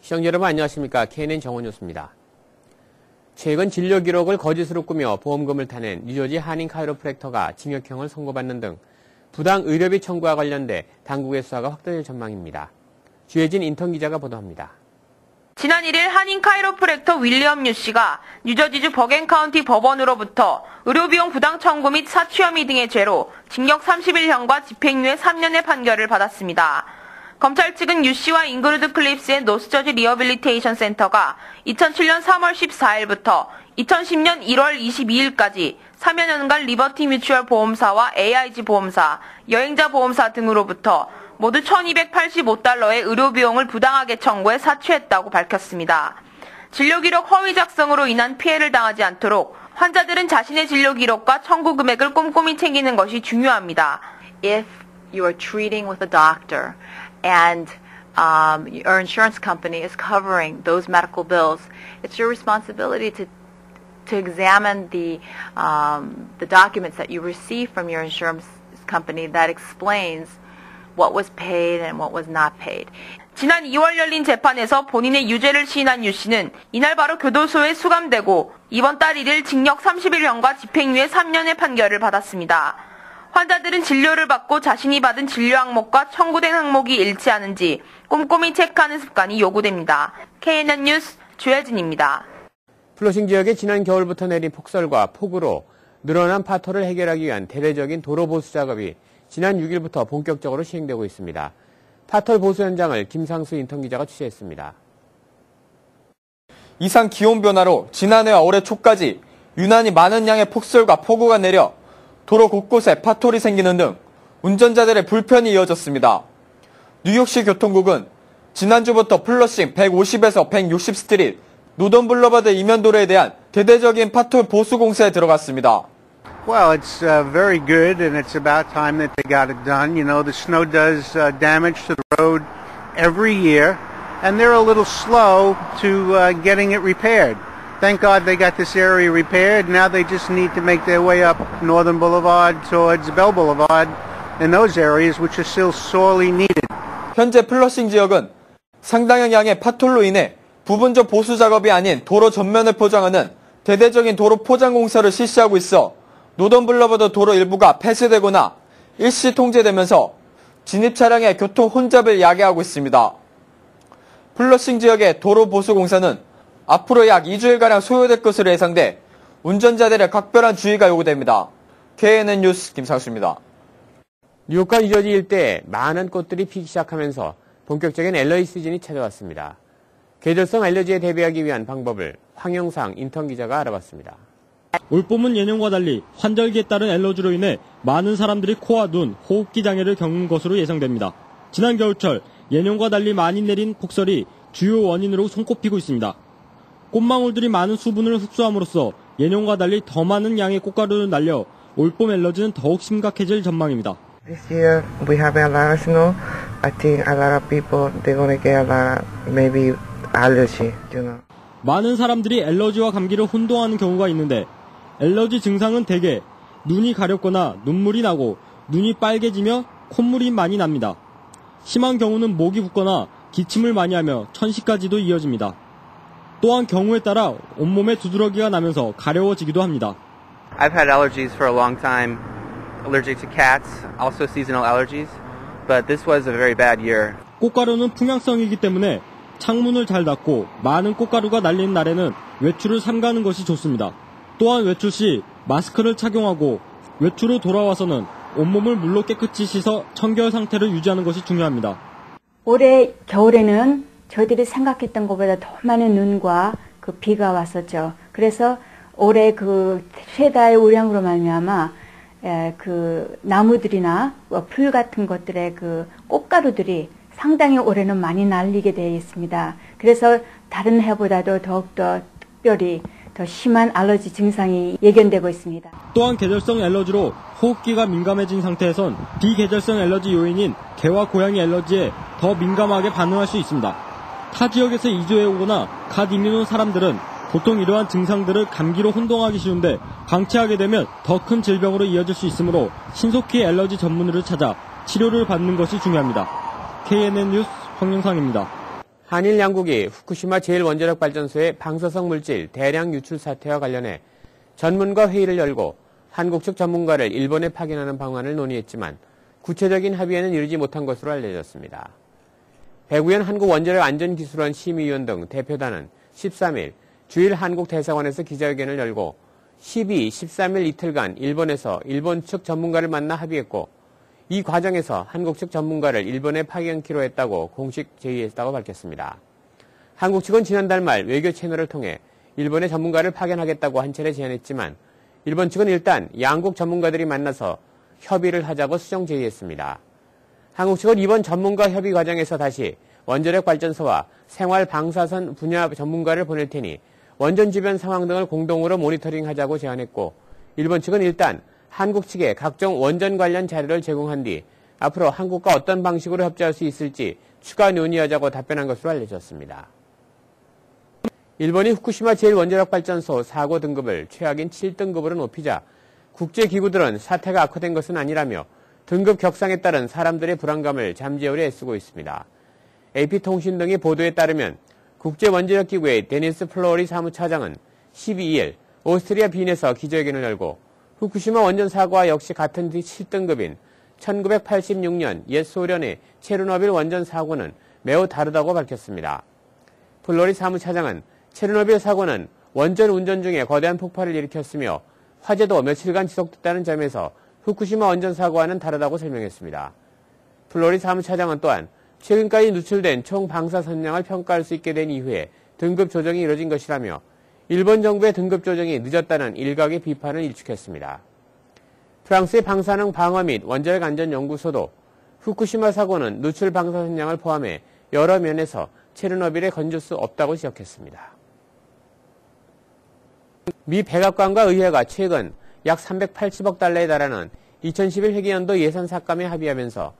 시청자 여러분 안녕하십니까. KNN 정원 뉴스입니다. 최근 진료 기록을 거짓으로 꾸며 보험금을 타낸 뉴저지 한인 카이로프랙터가 징역형을 선고받는 등 부당 의료비 청구와 관련돼 당국의 수사가 확대될 전망입니다. 주혜진 인턴 기자가 보도합니다. 지난 1일 한인 카이로프랙터 윌리엄 유 씨가 뉴저지주 버겐카운티 법원으로부터 의료비용 부당 청구 및 사취 혐의 등의 죄로 징역 30일형과 집행유예 3년의 판결을 받았습니다. 검찰 측은 유 씨와 잉그루드 클립스의 노스저지 리어빌리테이션 센터가 2007년 3월 14일부터 2010년 1월 22일까지 3여 년간 리버티 뮤추얼 보험사와 AIG 보험사, 여행자 보험사 등으로부터 모두 1285달러의 의료비용을 부당하게 청구해 사취했다고 밝혔습니다. 진료기록 허위 작성으로 인한 피해를 당하지 않도록 환자들은 자신의 진료 기록과 청구 금액을 꼼꼼히 챙기는 것이 중요합니다. If you are treating with a doctor and um, your insurance company is covering those medical bills, it's your responsibility to to examine the um, the documents that you receive from your insurance company that explains what was paid and what was not paid. 지난 2월 열린 재판에서 본인의 유죄를 시인한 유 씨는 이날 바로 교도소에 수감되고 이번 달 1일 징역 30일형과 집행유예 3년의 판결을 받았습니다. 환자들은 진료를 받고 자신이 받은 진료 항목과 청구된 항목이 일치하는지 꼼꼼히 체크하는 습관이 요구됩니다. KNN 뉴스 주혜진입니다. 플러싱 지역에 지난 겨울부터 내린 폭설과 폭우로 늘어난 파토를 해결하기 위한 대대적인 도로 보수 작업이 지난 6일부터 본격적으로 시행되고 있습니다. 파털 보수 현장을 김상수 인턴 기자가 취재했습니다. 이상 기온 변화로 지난해와 올해 초까지 유난히 많은 양의 폭설과 폭우가 내려 도로 곳곳에 파톨이 생기는 등 운전자들의 불편이 이어졌습니다. 뉴욕시 교통국은 지난주부터 플러싱 150에서 160 스트릿, 노던 블러바드 이면도로에 대한 대대적인 파톨 보수 공사에 들어갔습니다. Well, it's uh, very good, and it's about time that they got it done. You know, the snow does uh, damage to the road every year, and they're a little slow to uh, getting it repaired. Thank God they got this area repaired. Now they just need to make their way up Northern Boulevard towards Bell Boulevard in those areas, which are still sorely needed. 현재 플러싱 지역은 상당한 양의 파톨로 인해 부분적 보수 작업이 아닌 도로 전면을 포장하는 대대적인 도로 포장 공사를 실시하고 있어 노던 블러버드 도로 일부가 폐쇄되거나 일시 통제되면서 진입 차량의 교통 혼잡을 야기하고 있습니다. 플러싱 지역의 도로 보수 공사는 앞으로 약 2주일가량 소요될 것으로 예상돼 운전자들의 각별한 주의가 요구됩니다. KNN 뉴스 김상수입니다. 뉴욕과 뉴저지 일대에 많은 꽃들이 피기 시작하면서 본격적인 엘러지 시즌이 찾아왔습니다. 계절성 알러지에 대비하기 위한 방법을 황영상 인턴 기자가 알아봤습니다. 올봄은 예년과 달리 환절기에 따른 엘러지로 인해 많은 사람들이 코와 눈, 호흡기 장애를 겪는 것으로 예상됩니다. 지난 겨울철 예년과 달리 많이 내린 폭설이 주요 원인으로 손꼽히고 있습니다. 꽃망울들이 많은 수분을 흡수함으로써 예년과 달리 더 많은 양의 꽃가루를 날려 올봄 엘러지는 더욱 심각해질 전망입니다. This year we have a lot of snow. I think a lot of people they're gonna get a lot maybe allergy, you know. 많은 사람들이 엘러지와 감기를 혼동하는 경우가 있는데 엘러지 증상은 대개 눈이 가렵거나 눈물이 나고 눈이 빨개지며 콧물이 많이 납니다. 심한 경우는 목이 붓거나 기침을 많이 하며 천식까지도 이어집니다. 또한 경우에 따라 온몸에 두드러기가 나면서 가려워지기도 합니다. I've had allergies for a long time, allergic to cats, also seasonal allergies, but this was a very bad year. 꽃가루는 풍향성이기 때문에 창문을 잘 닫고 많은 꽃가루가 날리는 날에는 외출을 삼가는 것이 좋습니다. 또한 외출 시 마스크를 착용하고 외출 후 돌아와서는 온몸을 물로 깨끗이 씻어 청결 상태를 유지하는 것이 중요합니다. 올해 겨울에는 저희들이 생각했던 것보다 더 많은 눈과 그 비가 왔었죠. 그래서 올해 그 최다의 우량으로 말미암아 그 나무들이나 뭐풀 같은 것들의 그 꽃가루들이 상당히 올해는 많이 날리게 되어 있습니다. 그래서 다른 해보다도 더욱더 특별히 더 심한 알러지 증상이 예견되고 있습니다. 또한 계절성 엘러지로 호흡기가 민감해진 상태에선 비계절성 엘러지 요인인 개와 고양이 엘러지에 더 민감하게 반응할 수 있습니다. 타 지역에서 이주해 오거나 갓 이민 온 사람들은 보통 이러한 증상들을 감기로 혼동하기 쉬운데 방치하게 되면 더 큰 질병으로 이어질 수 있으므로 신속히 엘러지 전문의를 찾아 치료를 받는 것이 중요합니다. KNN 뉴스 황영상입니다. 한일 양국이 후쿠시마 제1원자력 발전소의 방사성 물질 대량 유출 사태와 관련해 전문가 회의를 열고 한국 측 전문가를 일본에 파견하는 방안을 논의했지만 구체적인 합의에는 이르지 못한 것으로 알려졌습니다. 배구현 한국원자력 안전기술원 심의위원 등 대표단은 13일 주일 한국 대사관에서 기자회견을 열고 12, 13일 이틀간 일본에서 일본 측 전문가를 만나 합의했고 이 과정에서 한국 측 전문가를 일본에 파견키로 했다고 공식 제의했다고 밝혔습니다. 한국 측은 지난달 말 외교 채널을 통해 일본의 전문가를 파견하겠다고 한 차례 제안했지만 일본 측은 일단 양국 전문가들이 만나서 협의를 하자고 수정 제의했습니다. 한국 측은 이번 전문가 협의 과정에서 다시 원자력 발전소와 생활 방사선 분야 전문가를 보낼 테니 원전 주변 상황 등을 공동으로 모니터링하자고 제안했고 일본 측은 일단 한국 측에 각종 원전 관련 자료를 제공한 뒤 앞으로 한국과 어떤 방식으로 협조할 수 있을지 추가 논의하자고 답변한 것으로 알려졌습니다. 일본이 후쿠시마 제1원자력발전소 사고 등급을 최악인 7등급으로 높이자 국제기구들은 사태가 악화된 것은 아니라며 등급 격상에 따른 사람들의 불안감을 잠재우려 애쓰고 있습니다. AP통신 등의 보도에 따르면 국제원자력기구의 데니스 플로리 사무차장은 12일 오스트리아 빈에서 기자회견을 열고 후쿠시마 원전 사고와 역시 같은 7등급인 1986년 옛 소련의 체르노빌 원전 사고는 매우 다르다고 밝혔습니다. 플로리 사무차장은 체르노빌 사고는 원전 운전 중에 거대한 폭발을 일으켰으며 화재도 며칠간 지속됐다는 점에서 후쿠시마 원전 사고와는 다르다고 설명했습니다. 플로리 사무차장은 또한 최근까지 누출된 총 방사 선량을 평가할 수 있게 된 이후에 등급 조정이 이뤄진 것이라며 일본 정부의 등급 조정이 늦었다는 일각의 비판을 일축했습니다. 프랑스의 방사능 방어 및 원자력 안전 연구소도 후쿠시마 사고는 누출 방사 선량을 포함해 여러 면에서 체르노빌에 건질 수 없다고 지적했습니다. 미 백악관과 의회가 최근 약 380억 달러에 달하는 2011 회계연도 예산 삭감에 합의하면서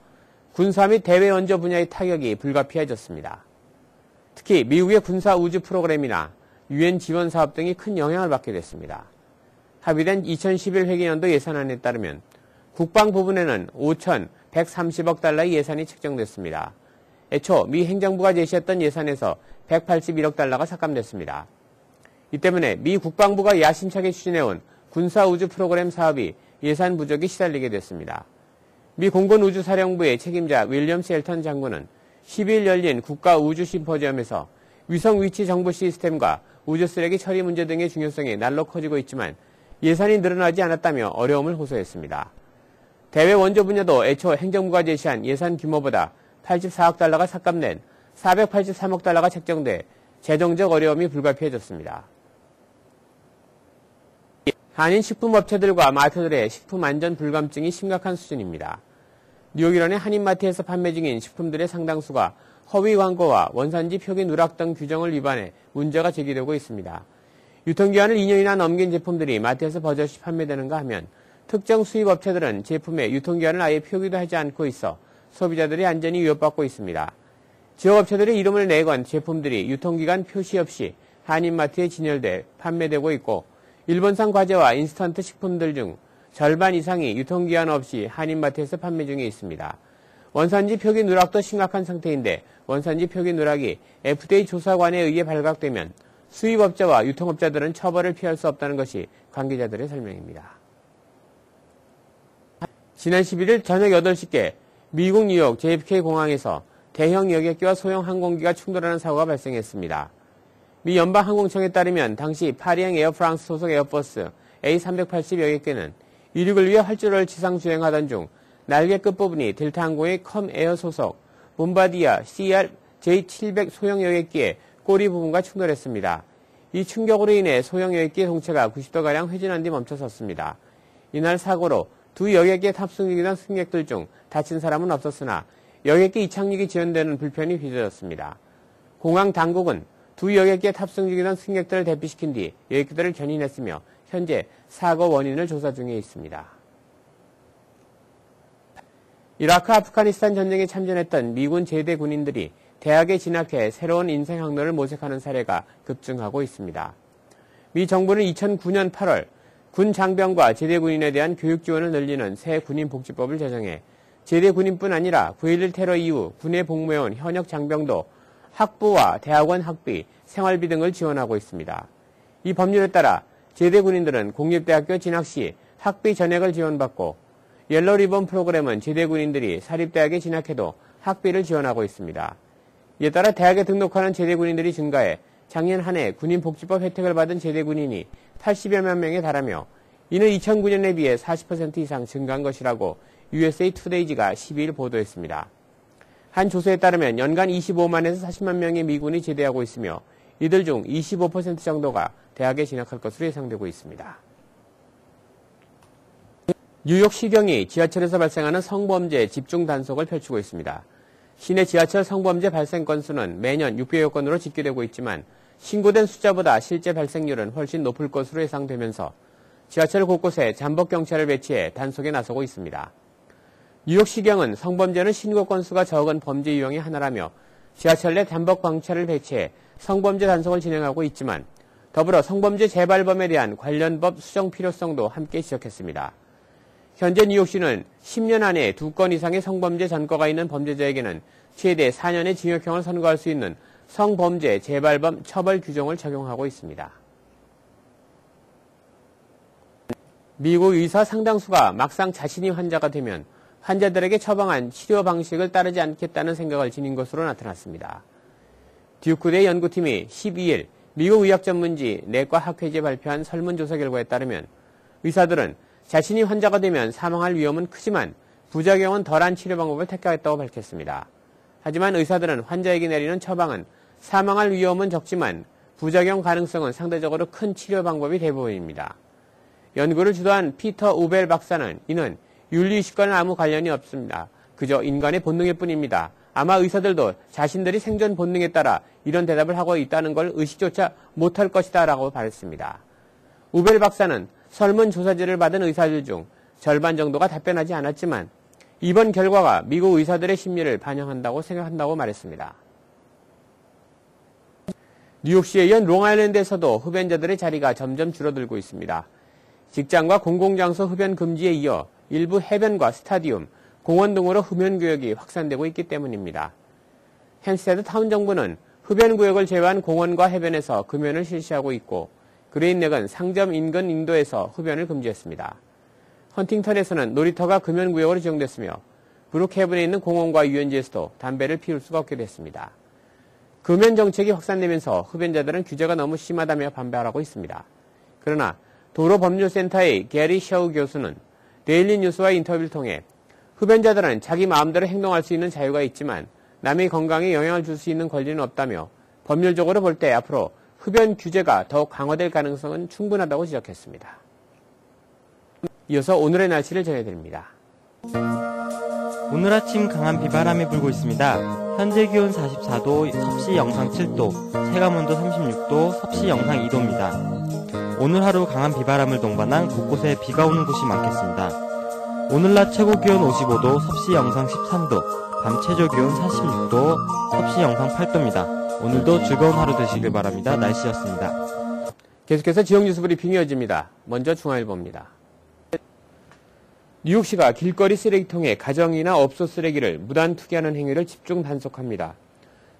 군사 및 대외 원조 분야의 타격이 불가피해졌습니다. 특히 미국의 군사 우주 프로그램이나 유엔 지원 사업 등이 큰 영향을 받게 됐습니다. 합의된 2011 회계연도 예산안에 따르면 국방 부분에는 5,130억 달러의 예산이 책정됐습니다. 애초 미 행정부가 제시했던 예산에서 181억 달러가 삭감됐습니다. 이 때문에 미 국방부가 야심차게 추진해온 군사 우주 프로그램 사업이 예산 부족이 시달리게 됐습니다. 미 공군 우주사령부의 책임자 윌리엄 셀턴 장군은 12일 열린 국가 우주 심포지엄에서 위성 위치 정보 시스템과 우주 쓰레기 처리 문제 등의 중요성이 날로 커지고 있지만 예산이 늘어나지 않았다며 어려움을 호소했습니다. 대외 원조 분야도 애초 행정부가 제시한 예산 규모보다 84억 달러가 삭감된 483억 달러가 책정돼 재정적 어려움이 불가피해졌습니다. 한인 식품업체들과 마트들의 식품 안전 불감증이 심각한 수준입니다. 뉴욕 일원의 한인마트에서 판매 중인 식품들의 상당수가 허위 광고와 원산지 표기 누락 등 규정을 위반해 문제가 제기되고 있습니다. 유통기한을 2년이나 넘긴 제품들이 마트에서 버젓이 판매되는가 하면 특정 수입업체들은 제품의 유통기한을 아예 표기도 하지 않고 있어 소비자들의 안전이 위협받고 있습니다. 지역업체들의 이름을 내건 제품들이 유통기간 표시 없이 한인마트에 진열돼 판매되고 있고 일본산 과자와 인스턴트 식품들 중 절반 이상이 유통기한 없이 한인마트에서 판매 중에 있습니다. 원산지 표기 누락도 심각한 상태인데 원산지 표기 누락이 FDA 조사관에 의해 발각되면 수입업자와 유통업자들은 처벌을 피할 수 없다는 것이 관계자들의 설명입니다. 지난 11일 저녁 8시께 미국 뉴욕 JFK 공항에서 대형 여객기와 소형 항공기가 충돌하는 사고가 발생했습니다. 미 연방항공청에 따르면 당시 파리행 에어프랑스 소속 에어버스 A380 여객기는 이륙을 위해 활주로를 지상 주행하던 중 날개 끝부분이 델타 항공의 컴에어 소속 몬바디아 CR J700 소형 여객기의 꼬리 부분과 충돌했습니다. 이 충격으로 인해 소형 여객기의 동체가 90도가량 회전한 뒤 멈춰섰습니다. 이날 사고로 두 여객기에 탑승 중이던 승객들 중 다친 사람은 없었으나 여객기 이착륙이 지연되는 불편이 빚어졌습니다. 공항 당국은 두 여객기에 탑승 중이던 승객들을 대피시킨 뒤 여객기들을 견인했으며 현재 사고 원인을 조사 중에 있습니다. 이라크 아프가니스탄 전쟁에 참전했던 미군 제대 군인들이 대학에 진학해 새로운 인생 항로를 모색하는 사례가 급증하고 있습니다. 미 정부는 2009년 8월 군 장병과 제대 군인에 대한 교육 지원을 늘리는 새 군인 복지법을 제정해 제대 군인뿐 아니라 9.11 테러 이후 군에 복무해온 현역 장병도 학부와 대학원 학비, 생활비 등을 지원하고 있습니다. 이 법률에 따라 제대 군인들은 공립대학교 진학 시 학비 전액을 지원받고 옐로 리본 프로그램은 제대 군인들이 사립대학에 진학해도 학비를 지원하고 있습니다. 이에 따라 대학에 등록하는 제대 군인들이 증가해 작년 한 해 군인복지법 혜택을 받은 제대 군인이 80여만 명에 달하며 이는 2009년에 비해 40% 이상 증가한 것이라고 USA 투데이지가 12일 보도했습니다. 한 조사에 따르면 연간 25만에서 40만 명의 미군이 제대하고 있으며 이들 중 25% 정도가 대학에 진학할 것으로 예상되고 있습니다. 뉴욕 시경이 지하철에서 발생하는 성범죄 집중 단속을 펼치고 있습니다. 시내 지하철 성범죄 발생 건수는 매년 600여 건으로 집계되고 있지만 신고된 숫자보다 실제 발생률은 훨씬 높을 것으로 예상되면서 지하철 곳곳에 잠복 경찰을 배치해 단속에 나서고 있습니다. 뉴욕 시경은 성범죄는 신고 건수가 적은 범죄 유형의 하나라며 지하철 내 잠복 경찰을 배치해 성범죄 단속을 진행하고 있지만 더불어 성범죄 재발범에 대한 관련 법 수정 필요성도 함께 지적했습니다. 현재 뉴욕시는 10년 안에 두 건 이상의 성범죄 전과가 있는 범죄자에게는 최대 4년의 징역형을 선고할 수 있는 성범죄 재발범 처벌 규정을 적용하고 있습니다. 미국 의사 상당수가 막상 자신이 환자가 되면 환자들에게 처방한 치료 방식을 따르지 않겠다는 생각을 지닌 것으로 나타났습니다. 듀크대 연구팀이 12일 미국 의학 전문지 내과 학회지에 발표한 설문조사 결과에 따르면 의사들은 자신이 환자가 되면 사망할 위험은 크지만 부작용은 덜한 치료 방법을 택하겠다고 밝혔습니다. 하지만 의사들은 환자에게 내리는 처방은 사망할 위험은 적지만 부작용 가능성은 상대적으로 큰 치료 방법이 대부분입니다. 연구를 주도한 피터 우벨 박사는 이는 윤리의식과는 아무 관련이 없습니다. 그저 인간의 본능일 뿐입니다. 아마 의사들도 자신들이 생존 본능에 따라 이런 대답을 하고 있다는 걸 의식조차 못할 것이다 라고 말했습니다. 우벨 박사는 설문조사지를 받은 의사들 중 절반 정도가 답변하지 않았지만 이번 결과가 미국 의사들의 심리를 반영한다고 생각한다고 말했습니다. 뉴욕시에 이은 롱아일랜드에서도 흡연자들의 자리가 점점 줄어들고 있습니다. 직장과 공공장소 흡연 금지에 이어 일부 해변과 스타디움, 공원 등으로 흡연 구역이 확산되고 있기 때문입니다. 햄스테드 타운 정부는 흡연 구역을 제외한 공원과 해변에서 금연을 실시하고 있고 그레인넥은 상점 인근 인도에서 흡연을 금지했습니다. 헌팅턴에서는 놀이터가 금연 구역으로 지정됐으며 브룩헤븐에 있는 공원과 유원지에서도 담배를 피울 수가 없게 됐습니다. 금연 정책이 확산되면서 흡연자들은 규제가 너무 심하다며 반발하고 있습니다. 그러나 도로법률센터의 게리 셔우 교수는 데일리 뉴스와 인터뷰를 통해 흡연자들은 자기 마음대로 행동할 수 있는 자유가 있지만 남의 건강에 영향을 줄 수 있는 권리는 없다며 법률적으로 볼 때 앞으로 흡연 규제가 더욱 강화될 가능성은 충분하다고 지적했습니다. 이어서 오늘의 날씨를 전해드립니다. 오늘 아침 강한 비바람이 불고 있습니다. 현재 기온 44도, 섭씨 영상 7도, 체감온도 36도, 섭씨 영상 2도입니다. 오늘 하루 강한 비바람을 동반한 곳곳에 비가 오는 곳이 많겠습니다. 오늘 낮 최고 기온 55도, 섭씨 영상 13도, 밤 최저 기온 46도, 섭씨 영상 8도입니다. 오늘도 즐거운 하루 되시길 바랍니다. 날씨였습니다. 계속해서 지역 뉴스 브리핑이 이어집니다. 먼저 중앙일보입니다. 뉴욕시가 길거리 쓰레기통에 가정이나 업소 쓰레기를 무단 투기하는 행위를 집중 단속합니다.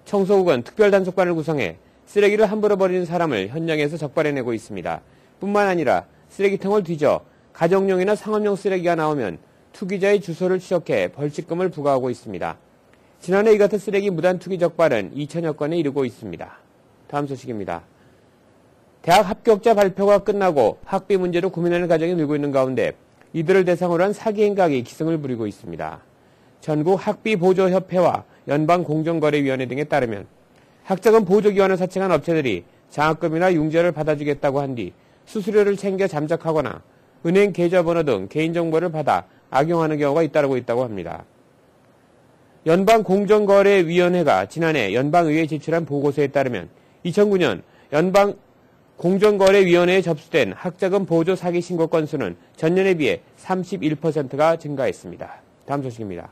청소국은 특별 단속반을 구성해 쓰레기를 함부로 버리는 사람을 현장에서 적발해내고 있습니다. 뿐만 아니라 쓰레기통을 뒤져 가정용이나 상업용 쓰레기가 나오면 투기자의 주소를 추적해 벌칙금을 부과하고 있습니다. 지난해 이 같은 쓰레기 무단 투기 적발은 2천여 건에 이르고 있습니다. 다음 소식입니다. 대학 합격자 발표가 끝나고 학비 문제로 고민하는 가정이 늘고 있는 가운데 이들을 대상으로 한 사기 행각이 기승을 부리고 있습니다. 전국 학비보조협회와 연방공정거래위원회 등에 따르면 학자금 보조기관을 사칭한 업체들이 장학금이나 융자를 받아주겠다고 한 뒤 수수료를 챙겨 잠적하거나 은행 계좌번호 등 개인정보를 받아 악용하는 경우가 잇따르고 있다고 합니다. 연방공정거래위원회가 지난해 연방의회에 제출한 보고서에 따르면 2009년 연방 공정거래위원회에 접수된 학자금 보조 사기 신고 건수는 전년에 비해 31%가 증가했습니다. 다음 소식입니다.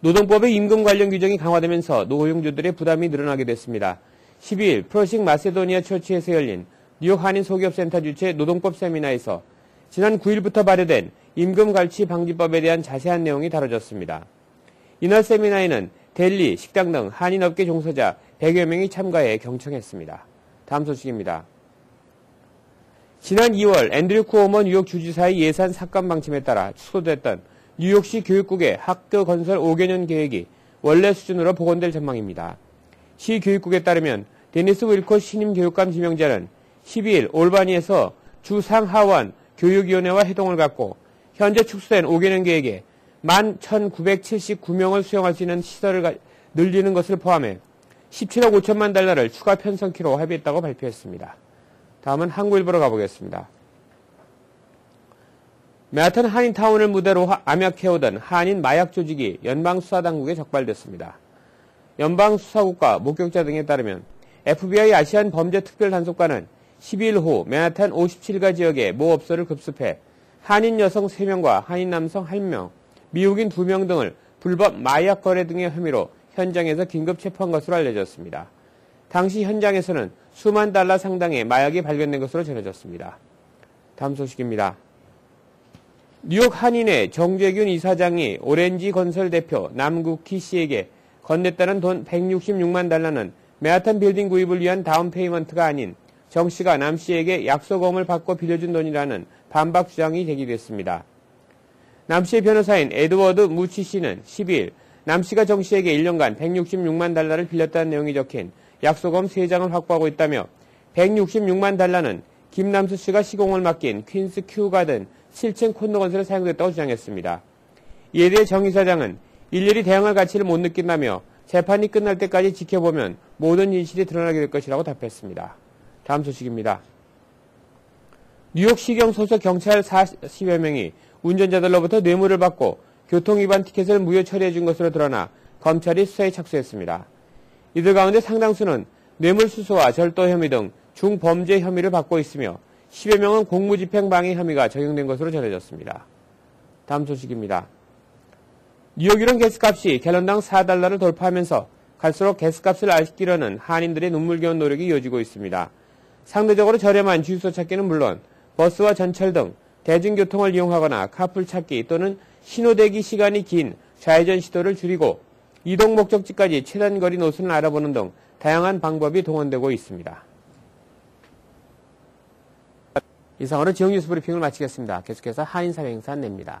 노동법의 임금 관련 규정이 강화되면서 노동주들의 부담이 늘어나게 됐습니다. 12일 프로식 마세도니아 처치에서 열린 뉴욕 한인 소기업센터 주최 노동법 세미나에서 지난 9일부터 발효된 임금 갈취 방지법에 대한 자세한 내용이 다뤄졌습니다. 이날 세미나에는 델리, 식당 등 한인업계 종사자 100여 명이 참가해 경청했습니다. 다음 소식입니다. 지난 2월 앤드류 쿠오머 뉴욕 주지사의 예산 삭감 방침에 따라 취소됐던 뉴욕시 교육국의 학교 건설 5개년 계획이 원래 수준으로 복원될 전망입니다. 시 교육국에 따르면 데니스 윌코 신임 교육감 지명자는 12일 올바니에서 주 상하원 교육위원회와 회동을 갖고 현재 축소된 5개년 계획에 11,979명을 수용할 수 있는 시설을 늘리는 것을 포함해 17억 5천만 달러를 추가 편성키로 합의했다고 발표했습니다. 다음은 한국일보로 가보겠습니다. 맨하탄 한인타운을 무대로 암약해오던 한인 마약 조직이 연방수사당국에 적발됐습니다. 연방수사국과 목격자 등에 따르면 FBI 아시안 범죄 특별단속관은 12일 오후 맨하탄 57가 지역의 모 업소를 급습해 한인 여성 3명과 한인 남성 1명, 미국인 2명 등을 불법 마약 거래 등의 혐의로 현장에서 긴급 체포한 것으로 알려졌습니다. 당시 현장에서는 수만 달러 상당의 마약이 발견된 것으로 전해졌습니다. 다음 소식입니다. 뉴욕 한인의 정재균 이사장이 오렌지 건설 대표 남국희 씨에게 건넸다는 돈 166만 달러는 메아탄 빌딩 구입을 위한 다운 페이먼트가 아닌 정 씨가 남 씨에게 약속금을 받고 빌려준 돈이라는 반박 주장이 제기됐습니다. 남 씨의 변호사인 에드워드 무치 씨는 12일 남 씨가 정 씨에게 1년간 166만 달러를 빌렸다는 내용이 적힌 약속금 3장을 확보하고 있다며 166만 달러는 김남수 씨가 시공을 맡긴 퀸스 큐 가든 7층 콘도 건설에 사용됐다고 주장했습니다. 이에 대해 정 이사장은 일일이 대응할 가치를 못 느낀다며 재판이 끝날 때까지 지켜보면 모든 진실이 드러나게 될 것이라고 답했습니다. 다음 소식입니다. 뉴욕시경 소속 경찰 40여 명이 운전자들로부터 뇌물을 받고 교통위반 티켓을 무효 처리해 준 것으로 드러나 검찰이 수사에 착수했습니다. 이들 가운데 상당수는 뇌물수수와 절도 혐의 등 중범죄 혐의를 받고 있으며 10여 명은 공무집행 방해 혐의가 적용된 것으로 전해졌습니다. 다음 소식입니다. 뉴욕이론 가스값이 갤런당 4달러를 돌파하면서 갈수록 가스값을 아끼려는 한인들의 눈물겨운 노력이 이어지고 있습니다. 상대적으로 저렴한 주유소 찾기는 물론 버스와 전철 등 대중교통을 이용하거나 카풀 찾기 또는 신호대기 시간이 긴 좌회전 시도를 줄이고 이동 목적지까지 최단 거리 노선을 알아보는 등 다양한 방법이 동원되고 있습니다. 이상으로 지역 뉴스 브리핑을 마치겠습니다. 계속해서 한인사회 행사 안내입니다.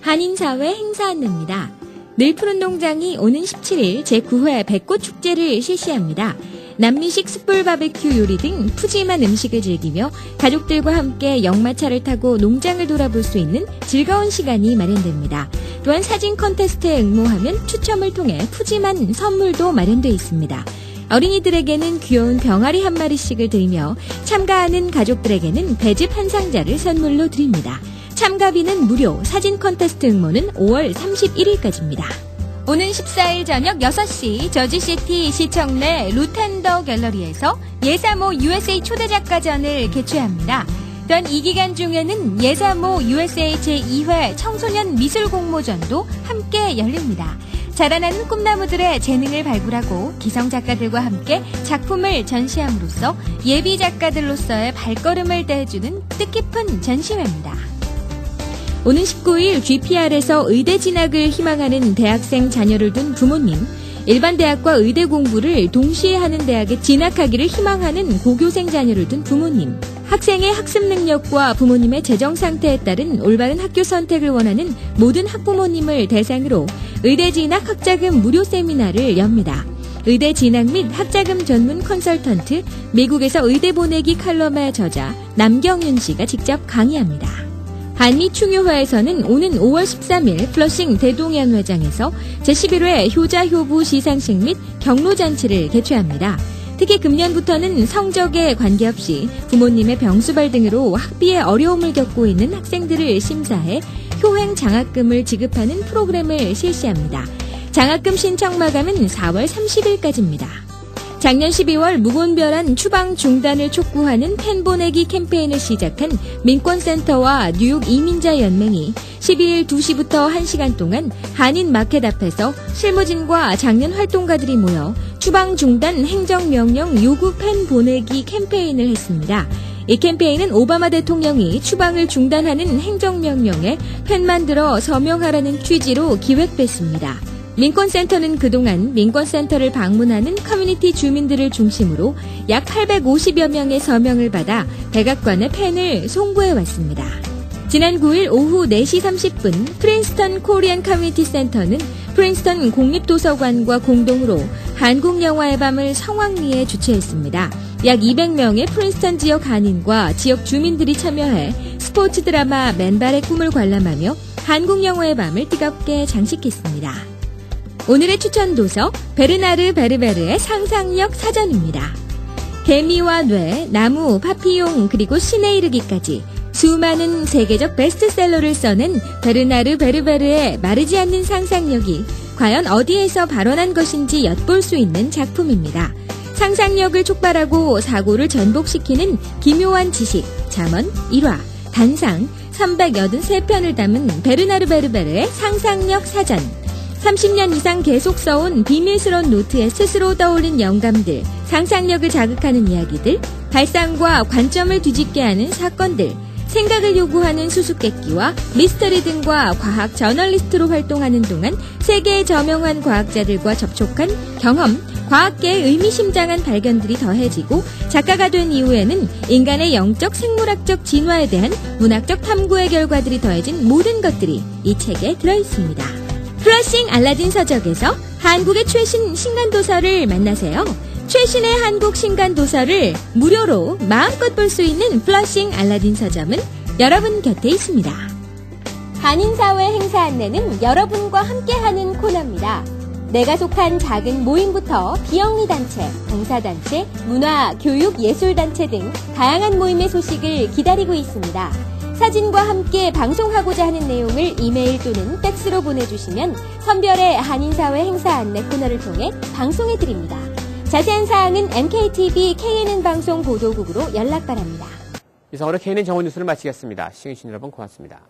한인사회 행사 안내입니다. 늘푸른 농장이 오는 17일 제9회 백꽃 축제를 실시합니다. 남미식 숯불 바베큐 요리 등 푸짐한 음식을 즐기며 가족들과 함께 역마차를 타고 농장을 돌아볼 수 있는 즐거운 시간이 마련됩니다. 또한 사진 컨테스트에 응모하면 추첨을 통해 푸짐한 선물도 마련되어 있습니다. 어린이들에게는 귀여운 병아리 한 마리씩을 드리며 참가하는 가족들에게는 배즙 한 상자를 선물로 드립니다. 참가비는 무료, 사진 컨테스트 응모는 5월 31일까지입니다. 오는 14일 저녁 6시 저지시티 시청 내 루텐더 갤러리에서 예사모 USA 초대작가전을 개최합니다. 또한 이 기간 중에는 예사모 USA 제2회 청소년 미술 공모전도 함께 열립니다. 자라나는 꿈나무들의 재능을 발굴하고 기성 작가들과 함께 작품을 전시함으로써 예비 작가들로서의 발걸음을 떼주는 뜻깊은 전시회입니다. 오는 19일 GPR에서 의대 진학을 희망하는 대학생 자녀를 둔 부모님, 일반 대학과 의대 공부를 동시에 하는 대학에 진학하기를 희망하는 고교생 자녀를 둔 부모님, 학생의 학습 능력과 부모님의 재정 상태에 따른 올바른 학교 선택을 원하는 모든 학부모님을 대상으로 의대 진학 학자금 무료 세미나를 엽니다. 의대 진학 및 학자금 전문 컨설턴트, 미국에서 의대 보내기 칼럼의 저자 남경윤 씨가 직접 강의합니다. 한미 충효화에서는 오는 5월 13일 플러싱 대동연회장에서 제11회 효자효부 시상식 및 경로잔치를 개최합니다. 특히 금년부터는 성적에 관계없이 부모님의 병수발 등으로 학비에 어려움을 겪고 있는 학생들을 심사해 효행 장학금을 지급하는 프로그램을 실시합니다. 장학금 신청 마감은 4월 30일까지입니다. 작년 12월 무분별한 추방 중단을 촉구하는 팬 보내기 캠페인을 시작한 민권센터와 뉴욕 이민자 연맹이 12일 2시부터 1시간 동안 한인 마켓 앞에서 실무진과 작년 활동가들이 모여 추방 중단 행정명령 요구 팬 보내기 캠페인을 했습니다. 이 캠페인은 오바마 대통령이 추방을 중단하는 행정명령에 팬 만들어 서명하라는 취지로 기획됐습니다. 민권센터는 그동안 민권센터를 방문하는 커뮤니티 주민들을 중심으로 약 850여 명의 서명을 받아 백악관의 펜을 송부해 왔습니다. 지난 9일 오후 4시 30분 프린스턴 코리안 커뮤니티 센터는 프린스턴 공립도서관과 공동으로 한국 영화의 밤을 성황리에 주최했습니다. 약 200명의 프린스턴 지역 한인과 지역 주민들이 참여해 스포츠 드라마 맨발의 꿈을 관람하며 한국 영화의 밤을 뜨겁게 장식했습니다. 오늘의 추천 도서 베르나르 베르베르의 상상력 사전입니다. 개미와 뇌, 나무, 파피용 그리고 신에 이르기까지 수많은 세계적 베스트셀러를 써낸 베르나르 베르베르의 마르지 않는 상상력이 과연 어디에서 발원한 것인지 엿볼 수 있는 작품입니다. 상상력을 촉발하고 사고를 전복시키는 기묘한 지식, 잠언, 일화, 단상, 383편을 담은 베르나르 베르베르의 상상력 사전. 30년 이상 계속 써온 비밀스러운 노트에 스스로 떠올린 영감들, 상상력을 자극하는 이야기들, 발상과 관점을 뒤집게 하는 사건들, 생각을 요구하는 수수께끼와 미스터리 등과 과학 저널리스트로 활동하는 동안 세계의 저명한 과학자들과 접촉한 경험, 과학계의 의미심장한 발견들이 더해지고 작가가 된 이후에는 인간의 영적 생물학적 진화에 대한 문학적 탐구의 결과들이 더해진 모든 것들이 이 책에 들어있습니다. 플러싱 알라딘 서적에서 한국의 최신 신간도서를 만나세요. 최신의 한국 신간도서를 무료로 마음껏 볼 수 있는 플러싱 알라딘 서점은 여러분 곁에 있습니다. 한인사회 행사 안내는 여러분과 함께하는 코너입니다. 내가 속한 작은 모임부터 비영리단체, 봉사단체, 문화, 교육, 예술단체 등 다양한 모임의 소식을 기다리고 있습니다. 사진과 함께 방송하고자 하는 내용을 이메일 또는 팩스로 보내주시면 선별의 한인사회 행사 안내 코너를 통해 방송해드립니다. 자세한 사항은 MKTV KNN 방송 보도국으로 연락 바랍니다. 이상으로 KNN 정원 뉴스를 마치겠습니다. 시청해주신 여러분 고맙습니다.